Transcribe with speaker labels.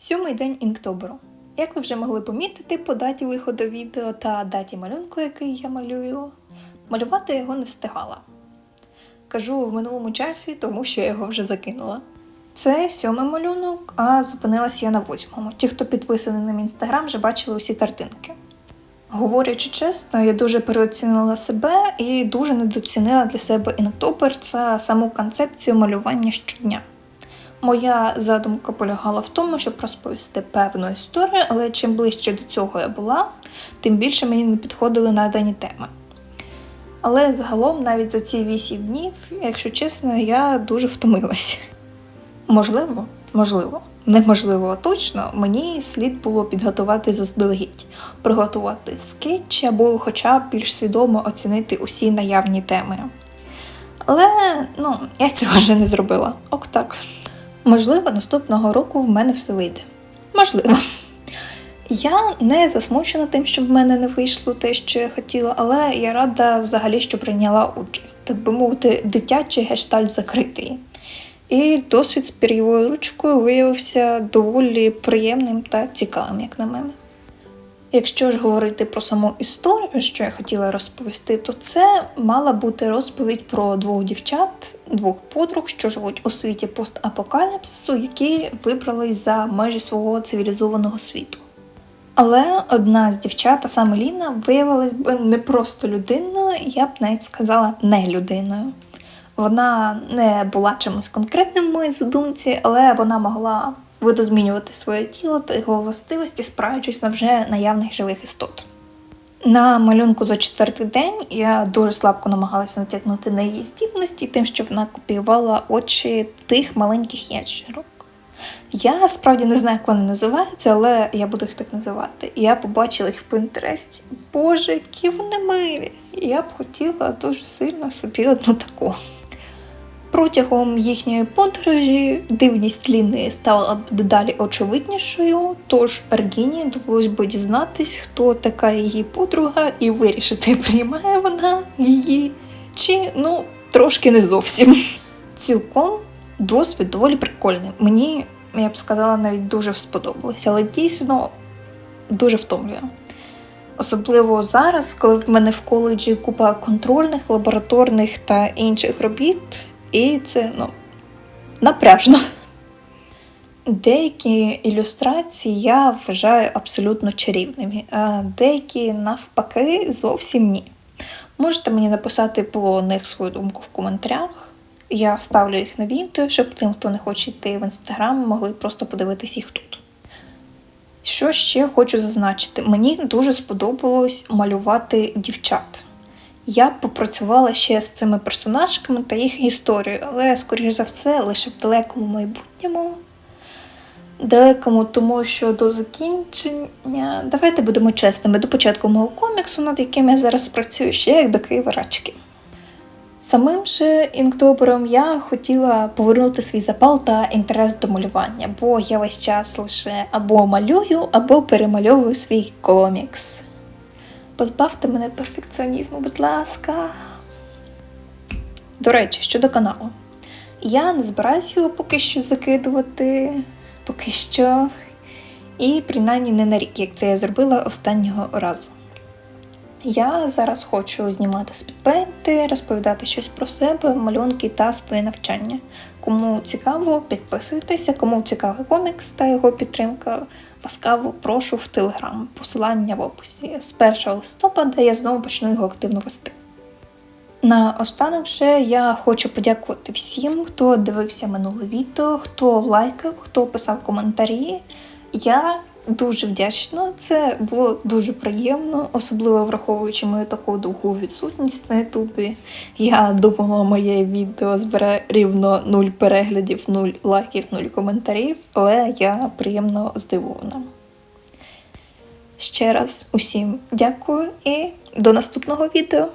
Speaker 1: Сьомий день інктоберу. Як ви вже могли помітити по даті виходу відео та даті малюнку, який я малюю, малювати його не встигала. Кажу в минулому часі, тому що я його вже закинула. Це сьомий малюнок, а зупинилась я на восьмому. Ті, хто підписаний на інстаграм, вже бачили усі картинки. Говорячи чесно, я дуже переоцінила себе і дуже недооцінила для себе іноктобер це саму концепцію малювання щодня. Моя задумка полягала в тому, щоб розповісти певну історію, але чим ближче до цього я була, тим більше мені не підходили надані теми. Але загалом, навіть за ці 8 днів, якщо чесно, я дуже втомилась. Можливо, можливо, неможливо точно, мені слід було підготувати заздалегідь, приготувати скетч або хоча б більш свідомо оцінити усі наявні теми. Але ну, я цього вже не зробила. Ок так. Можливо, наступного року в мене все вийде. Можливо. Я не засмучена тим, що в мене не вийшло те, що я хотіла, але я рада взагалі, що прийняла участь, так би мовити, дитячий гештальт закритий. І досвід з пір'євою ручкою виявився доволі приємним та цікавим, як на мене. Якщо ж говорити про саму історію, що я хотіла розповісти, то це мала бути розповідь про двох дівчат, двох подруг, що живуть у світі постапокаліпсису, які вибрались за межі свого цивілізованого світу. Але одна з дівчат, а саме Ліна, виявилась би не просто людиною, я б навіть сказала не людиною. Вона не була чимось конкретним в моїй задумці, але вона могла видозмінювати своє тіло та його властивості, спираючись на вже наявних живих істот. На малюнку за четвертий день я дуже слабко намагалася натякнути на її здібності, тим, що вона копіювала очі тих маленьких ящерок. Я справді не знаю, як вони називаються, але я буду їх так називати. Я побачила їх в Пінтересті. Боже, які вони милі! Я б хотіла дуже сильно собі одну таку. Протягом їхньої подорожі дивність Ліни стала дедалі очевиднішою, тож Аргіні довелось би дізнатись, хто така її подруга, і вирішити, приймає вона її чи ну трошки не зовсім. Цілком досвід доволі прикольний. Мені, я б сказала, навіть дуже сподобалось, але дійсно дуже втомлює. Особливо зараз, коли в мене в коледжі купа контрольних, лабораторних та інших робіт, і це ну, напряжно. Деякі ілюстрації я вважаю абсолютно чарівними, а деякі, навпаки, зовсім ні. Можете мені написати по них свою думку в коментарях. Я ставлю їх на відео, щоб тим, хто не хоче йти в інстаграм, могли просто подивитись їх тут. Що ще хочу зазначити? Мені дуже сподобалось малювати дівчат. Я б попрацювала ще з цими персонажками та їх історією, але, скоріш за все, лише в далекому майбутньому. Далекому, тому що до закінчення. Давайте будемо чесними, до початку мого коміксу, над яким я зараз працюю, ще як до Києва рачки. Самим же інктобером я хотіла повернути свій запал та інтерес до малювання, бо я весь час лише або малюю, або перемальовую свій комікс. Позбавте мене перфекціонізму, будь ласка. До речі, щодо каналу. Я не збираюсь його поки що закидувати, поки що. І принаймні не на рік, як це я зробила останнього разу. Я зараз хочу знімати спідпейнти, розповідати щось про себе, малюнки та своє навчання. Кому цікаво, підписуйтеся, кому цікавий комікс та його підтримка, ласкаво прошу в телеграм. Посилання в описі. З 1 листопада я знову почну його активно вести. На останок же я хочу подякувати всім, хто дивився минуле відео, хто лайкав, хто писав коментарі. Я дуже вдячна. Це було дуже приємно, особливо враховуючи мою таку довгу відсутність на Ютубі. Я думала, моє відео збере рівно 0 переглядів, 0 лайків, 0 коментарів, але я приємно здивована. Ще раз усім дякую і до наступного відео.